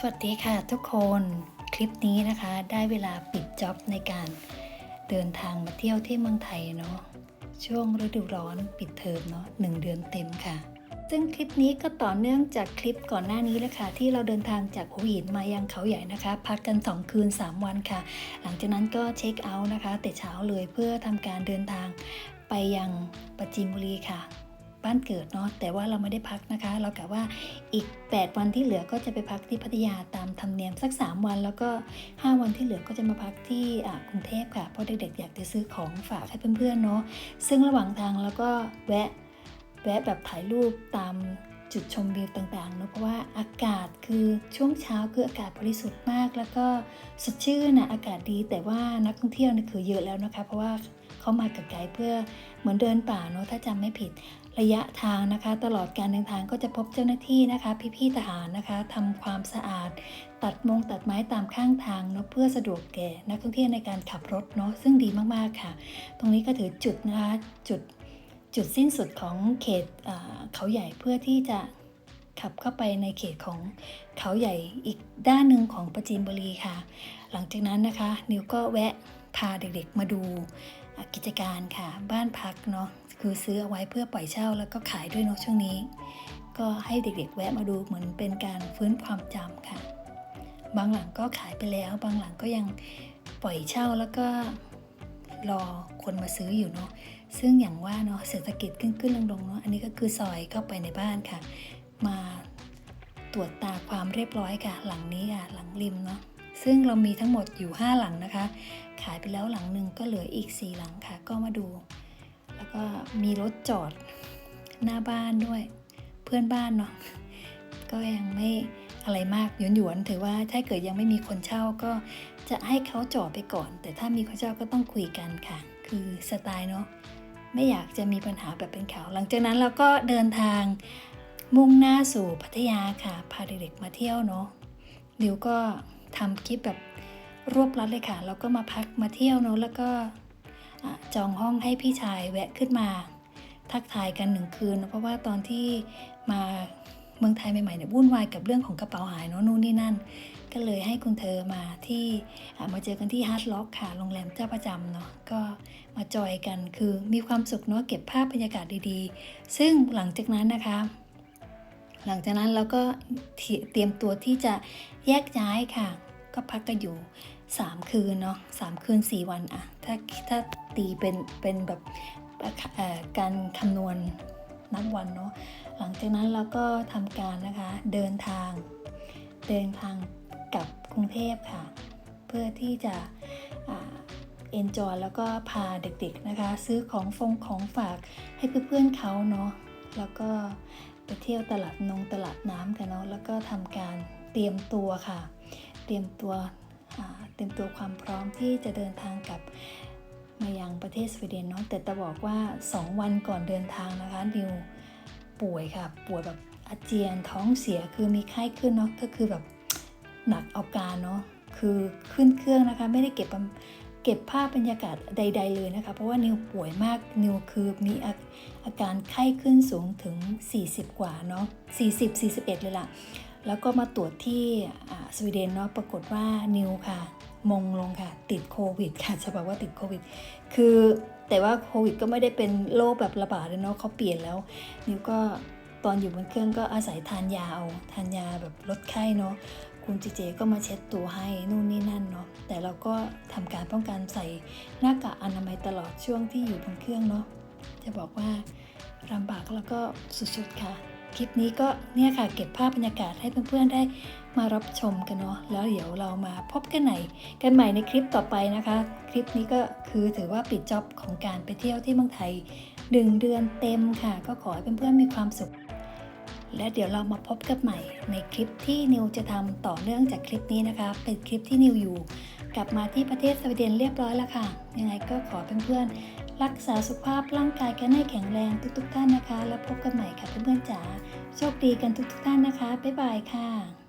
สวัสดีค่ะทุกคนคลิปนี้นะคะได้เวลาปิดจ็อบในการเดินทางมาเที่ยวที่เมืองไทยเนาะช่วงฤดูร้อนปิดเทอมเนาะหนึ่งเดือนเต็มค่ะ ซึ่งคลิปนี้ก็ต่อเนื่องจากคลิปก่อนหน้านี้แหละค่ะที่เราเดินทางจากหัวหินมายังเขาใหญ่นะคะ พักกัน 2 คืน 3 วันค่ะ หลังจากนั้นก็เช็คเอาท์นะคะ แต่เช้าเลยเพื่อทำการเดินทางไปยังปราจีนบุรีค่ะ บ้านเกิดเนาะแต่ว่าเราไม่ได้พักนะคะ เรากะว่าอีก 8 วันที่เหลือก็จะไปพักที่พัทยาตามธรรมเนียมสัก 3 วัน แล้วก็ 5 วันที่เหลือก็จะมาพักที่อ่ากรุงเทพค่ะเพราะเด็กๆอยากจะซื้อของฝากให้เพื่อนๆเนาะซึ่งระหว่างทางเราก็แวะแวะแบบถ่ายรูปตามจุดชมวิวต่างๆเนาะเพราะว่าอากาศคือช่วงเช้าคืออากาศบริสุทธิ์มาก แล้วก็สดชื่นนะอากาศดีแต่ว่านักท่องเที่ยวเนี่ยคือเยอะแล้วนะคะ เพราะว่า เขามากับไกด์เพื่อเหมือนเดินป่าเนาะถ้าจำไม่ผิดระยะทางนะคะ ตลอดการเดินทางก็จะพบเจ้าหน้าที่นะคะ พี่ๆทหารนะคะทำความสะอาด ตัดมงตัดไม้ตามข้างทางเนาะเพื่อสะดวกแก่นักท่องเที่ยวในการขับรถเนาะซึ่งดีมากๆค่ะ ตรงนี้ก็ถือจุดนะคะจุดจุดสิ้นสุดของเขตเขาใหญ่เพื่อที่จะขับเข้าไปในเขตของเขาใหญ่อีกด้านหนึ่งของประจีนบุรีค่ะ หลังจากนั้นนะคะ นิวก็แวะ พาเด็กๆมาดูกิจการค่ะ บ้านพักเนาะคือซื้อเอาไว้เพื่อปล่อยเช่าแล้วก็ขายด้วยเนาะช่วงนี้ ก็ให้เด็กๆ แวะมาดูเหมือนเป็นการฟื้นความจำค่ะ บางหลังก็ขายไปแล้ว บางหลังก็ยังปล่อยเช่าแล้วก็รอคนมาซื้ออยู่เนาะซึ่งอย่างว่าเนาะเศรษฐกิจขึ้นขึ้นลงลงๆเนาะอันนี้ก็คือซอยเข้าไปในบ้านค่ะ มาตรวจตาความเรียบร้อยค่ะ หลังนี้ค่ะหลังริมเนาะซึ่งเรามีทั้งหมดอยู่ 5 หลังนะคะายไปแล้วหลังหนึ่งก็เหลืออีก 4 หลังค่ะ ก็มาดู แล้วก็มีรถจอดหน้าบ้านด้วย เพื่อนบ้านเนาะก็ยังไม่อะไรมากหยวนหยวนๆถือว่าถ้าเกิดยังไม่มีคนเช่าก็จะให้เขาจอดไปก่อน แต่ถ้ามีคนเช่าก็ต้องคุยกันค่ะ คือสไตล์เนาะไม่อยากจะมีปัญหาแบบเป็นข่าวหลังจากนั้นเราก็เดินทางมุ่งหน้าสู่พัทยาค่ะพาเด็กๆมาเที่ยวเนาะดิวก็ทำคลิปแบบ รวบรัดเลยค่ะ แล้วก็มาพักมาเที่ยวเนาะแล้วก็จองห้องให้พี่ชายแวะขึ้นมา ทักทายกันหนึ่งคืนนะเพราะว่าตอนที่มาเมืองไทยใหม่ๆเนี่ยวุ่นวายกับเรื่องของกระเป๋าหายเนาะนู่นนี่นั่น ก็เลยให้คุณเธอมาที่มาเจอกันที่ฮาร์ดล็อกค่ะโรงแรมเจ้าประจำเนาะก็มาจอยกันคือมีความสุขเนาะเก็บภาพบรรยากาศดีๆ ซึ่งหลังจากนั้นนะคะ หลังจากนั้นเราก็เตรียมตัวที่จะแยกย้ายค่ะ ก็พักกันอยู่ 3 คืนเนาะสามคืน 4 วันอะถ้าถ้าตีเป็นเป็นแบบการคำนวณนับวันเนาะหลังจากนั้นเราก็ทำการนะคะเดินทาง เดินทางกลับกรุงเทพค่ะ เพื่อที่จะเอนจอยแล้วก็พาเด็กๆนะคะ ซื้อของฟงของฝากให้เพื่อนๆเขาเนาะแล้วก็ไปเที่ยวตลาดนงตลาดน้ำกันเนาะแล้วก็ทำการเตรียมตัวค่ะ เตรียมตัวเตรียมตัวความพร้อมที่จะเดินทางกลับมายังประเทศสวีเดนเนาะแต่จะบอกว่า 2 วันก่อนเดินทางนะคะนิวป่วยค่ะป่วยแบบอาเจียนท้องเสียคือมีไข้ขึ้นเนาะก็คือแบบหนักเอาการเนาะคือขึ้นเครื่องนะคะ ไม่ได้เก็บเก็บภาพบรรยากาศใด ๆ เลยนะคะ เพราะว่านิวป่วยมากนิวคือมีอาอาการไข้ขึ้นสูงถึง 40 กว่าเนาะ40 41 เลยล่ะ แล้วก็มาตรวจที่สวีเดนเนาะปรากฏว่านิวค่ะ มงลงค่ะ ติดโควิดค่ะจะบอกว่าติดโควิด คือแต่ว่าโควิดก็ไม่ได้เป็นโรคแบบระบาดเลยเนาะเขาเปลี่ยนแล้ว นิวก็ตอนอยู่บนเครื่องก็อาศัยทานยาเอาทานยาแบบลดไข้เนาะคุณเจเจก็มาเช็ดตัวให้นู่นนี่นั่นเนาะแต่เราก็ทำการป้องกันใส่หน้ากากอนามัยตลอดช่วงที่อยู่บนเครื่องเนาะจะบอกว่าลำบากแล้วก็สุดๆค่ะ คลิปนี้ก็เนี่ยค่ะเก็บภาพบรรยากาศให้เพื่อนๆได้มารับชมกันเนาะแล้วเดี๋ยวเรามาพบกันไหนกันใหม่ในคลิปต่อไปนะคะ คลิปนี้ก็คือถือว่าปิดจ็อบของการไปเที่ยวที่เมืองไทยหนึ่งเดือนเต็มค่ะ ก็ขอให้เพื่อนๆมีความสุข และเดี๋ยวเรามาพบกันใหม่ในคลิปที่นิวจะทำต่อเนื่องจากคลิปนี้นะคะ เป็นคลิปที่นิวอยู่ กลับมาที่ประเทศสวีเดนเรียบร้อยแล้วค่ะ ยังไงก็ขอเพื่อนๆ รักษาสุขภาพร่างกายกันให้แข็งแรงทุกๆท่านนะคะ แล้วพบกันใหม่ค่ะเพื่อนๆจ๋าโชคดีกันทุกๆท่านนะคะบ๊ายบายค่ะ